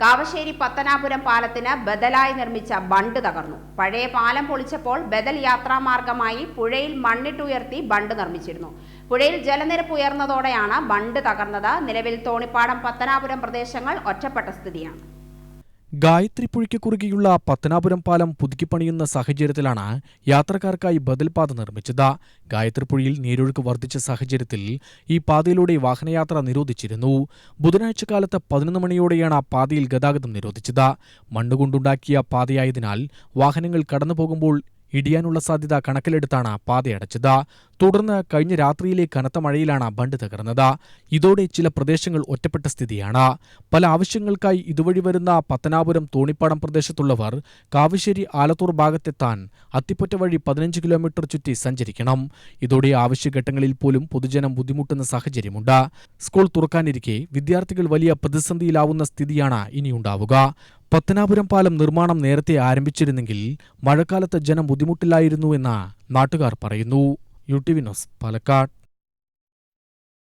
കാവശ്ശേരി പത്തനാപുരം പാലത്തിന് ബദലായി നിർമ്മിച്ച ബണ്ട് തകർന്നു. പഴയ പാലം പൊളിച്ചപ്പോൾ ബദൽ യാത്രാമാർഗമായി പുഴയിൽ മണ്ണിട്ടുയർത്തി ബണ്ട് നിർമ്മിച്ചിരുന്നു. പുഴയിൽ ജലനിരപ്പ് ഉയർന്നതോടെയാണ് ബണ്ട് തകർന്നത്. നിലവിൽ തോണിപ്പാടം പത്തനാപുരം പ്രദേശങ്ങൾ ഒറ്റപ്പെട്ട സ്ഥിതിയാണ്. ഗായത്രി പുഴയ്ക്ക് കുറുകെയുള്ള പത്തനാപുരം പാലം പുതുക്കിപ്പണിയുന്ന സാഹചര്യത്തിലാണ് യാത്രക്കാർക്കായി ബദൽ പാത നിർമ്മിച്ചത്. ഗായത്രി പുഴയിൽ നീരൊഴുക്ക് വർദ്ധിച്ച സാഹചര്യത്തിൽ ഈ പാതയിലൂടെ വാഹനയാത്ര നിരോധിച്ചിരുന്നു. ബുധനാഴ്ച കാലത്ത് പതിനൊന്ന് മണിയോടെയാണ് പാതയിൽ ഗതാഗതം നിരോധിച്ചത്. മണ്ണുകൊണ്ടുണ്ടാക്കിയ പാതയായതിനാൽ വാഹനങ്ങൾ കടന്നുപോകുമ്പോൾ ഇടിയാനുള്ള സാധ്യത കണക്കിലെടുത്താണ് പാതയടച്ചത്. തുടർന്ന് കഴിഞ്ഞ രാത്രിയിലെ കനത്ത മഴയിലാണ് ബണ്ട് തകർന്നത്. ഇതോടെ ചില പ്രദേശങ്ങൾ ഒറ്റപ്പെട്ട സ്ഥിതിയാണ്. പല ആവശ്യങ്ങൾക്കായി ഇതുവഴി വരുന്ന പത്തനാപുരം തോണിപ്പാടം പ്രദേശത്തുള്ളവർ കാവശ്ശേരി ആലത്തൂർ ഭാഗത്തെത്താൻ അത്തിപ്പറ്റ വഴി പതിനഞ്ച് കിലോമീറ്റർ ചുറ്റി സഞ്ചരിക്കണം. ഇതോടെ ആവശ്യഘട്ടങ്ങളിൽ പോലും പൊതുജനം ബുദ്ധിമുട്ടുന്ന സാഹചര്യമുണ്ട്. സ്കൂൾ തുറക്കാനിരിക്കെ വിദ്യാർത്ഥികൾ വലിയ പ്രതിസന്ധിയിലാവുന്ന സ്ഥിതിയാണ് ഇനിയുണ്ടാവുക. പത്തനാപുരം പാലം നിർമ്മാണം നേരത്തെ ആരംഭിച്ചിരുന്നെങ്കിൽ മഴക്കാലത്ത് ജനം ബുദ്ധിമുട്ടില്ലായിരുന്നുവെന്ന് നാട്ടുകാർ പറയുന്നു. U T V news Palakkad.